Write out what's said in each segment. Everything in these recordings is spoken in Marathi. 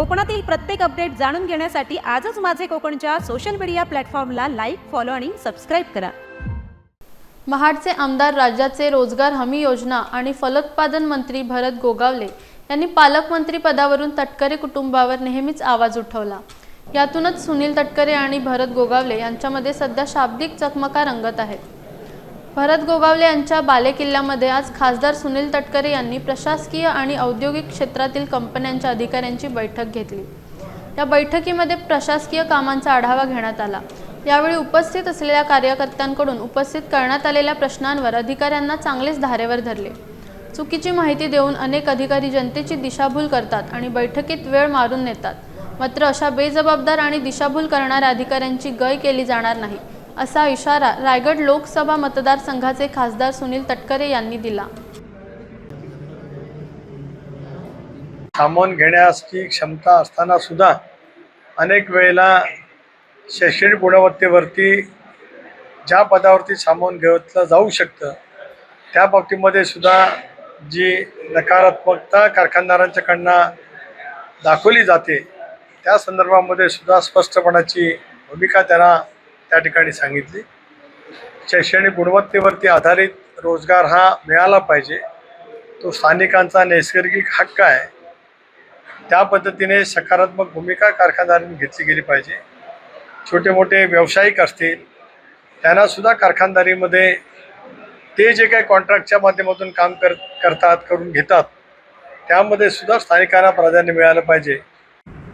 कोकणातील प्रत्येक अपडेट जाणून घेण्यासाठी आजच माझे कोकणच्या सोशल मीडिया प्लॅटफॉर्मला लाईक फॉलो आणि सबस्क्राईब करा. महाडचे आमदार राज्याचे रोजगार हमी योजना आणि फलोत्पादन मंत्री भरत गोगावले यांनी पालकमंत्री पदावरून तटकरे कुटुंबावर नेहमीच आवाज उठवला. यातूनच सुनील तटकरे आणि भरत गोगावले यांच्यामध्ये सध्या शाब्दिक चकमका रंगत आहेत. भरत गोगावले यांच्या बालेकिल्ल्यामध्ये आज खासदार सुनील तटकरे यांनी प्रशासकीय आणि औद्योगिक क्षेत्रातील कंपन्यांच्या अधिकाऱ्यांची बैठक घेतली. या बैठकीमध्ये प्रशासकीय कामांचा आढावा घेण्यात आला. यावेळी उपस्थित असलेल्या कार्यकर्त्यांकडून उपस्थित करण्यात आलेल्या प्रश्नांवर अधिकाऱ्यांना चांगलेच धारेवर धरले. चुकीची माहिती देऊन अनेक अधिकारी जनतेची दिशाभूल करतात आणि बैठकीत वेळ मारून नेतात. मात्र अशा बेजबाबदार आणि दिशाभूल करणाऱ्या अधिकाऱ्यांची गय केली जाणार नाही. असा इशारा रायगड लोकसभा मतदारसंघाचे खासदार सुनील तटकरे यांनी दिला. सामावून घेण्याची क्षमता असताना सुद्धा अनेक वेळेला शैक्षणिक गुणवत्तेवरती ज्या पदावरती सामावून घेतलं जाऊ शकतं त्या बाबतीमध्ये सुद्धा जी नकारात्मकता कारखानदारांच्याकडनं दाखवली जाते त्या संदर्भामध्ये सुद्धा स्पष्टपणाची भूमिका त्यांना त्या ठिकाणी सांगितली. शैक्षणिक गुणवत्तेवरती आधारित रोजगार हा मिळाला पाहिजे. तो स्थानिकांचा नैसर्गिक हक्क आहे. त्या पद्धतीने सकारात्मक भूमिका कारखानदारांनी घेतली गेली पाहिजे. छोटे मोठे व्यावसायिक असतील त्यांनासुद्धा कारखानदारीमध्ये ते जे काही कॉन्ट्रॅक्टच्या माध्यमातून काम कर करतात करून घेतात त्यामध्ये सुद्धा स्थानिकांना प्राधान्य मिळालं पाहिजे.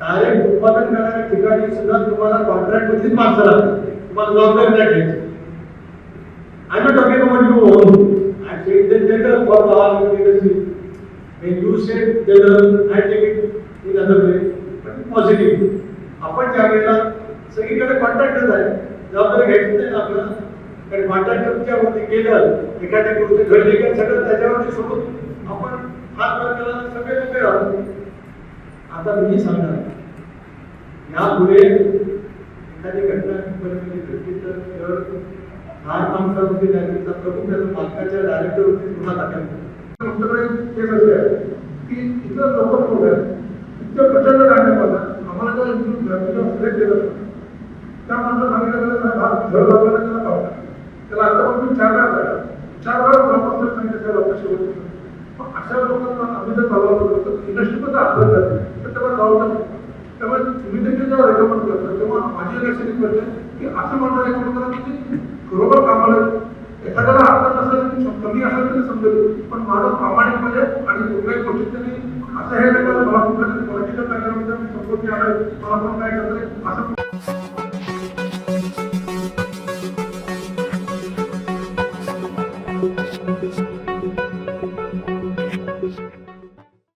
डायरेक्ट उत्पादन करणाऱ्या ठिकाणी सुद्धा तुम्हाला कॉन्ट्रॅक्ट माणसं लागतात. तुम्हाला जबाबदारी नाही घ्यायची I not talking about you own I take the general for the all industry when you say general uh, I take it in other way but positive. आपण ज्या वेळेला सगळीकडे कॉन्ट्रॅक्टच आहे जबाबदारी घ्यायची नाही आपल्याला. कारण कॉन्ट्रॅक्टरच्या वरती गेलं एखाद्या गोष्ट घडली का सगळं त्याच्यावरती सोडून आपण हात वर केला सगळे उभे राहतो आता मी सांगणार यापुढे तर प्रमुख मालकाच्या डायरेक्टरवरती गुन्हा दाखल केस असे आहे की इथं लोक लोक आहेत इतकं प्रचंड आम्हाला सिलेक्ट केलं त्या माणसाला सांगितलं गेलं हा घर बांधवायला त्याला पावला त्याला आतापासून चार वेळा झाला चार वेळा ग्रामपंचायत सांगितलं त्या लोकांशी पण अशा लोकांना आम्ही जर चालवलं होतं इंडस्ट्री पण अपघात तर तेव्हा जाऊ नाही जेव्हा रेकमेंड करतो तेव्हा माझी लक्षात येत करते की असं म्हणणं रेकमेंड करा की खरोबर कामाला एखाद्याला अर्धा नसेल कमी असेल तरी समजेल. पण माझं प्रामाणिकपणे म्हणजे आणि कुठल्याही गोष्टीत त्यांनी असं हे मला कुठल्या तरी पॉलिटिकल बॅकग्राऊंड संपत्ती आहे मला पण काय करतंय? असं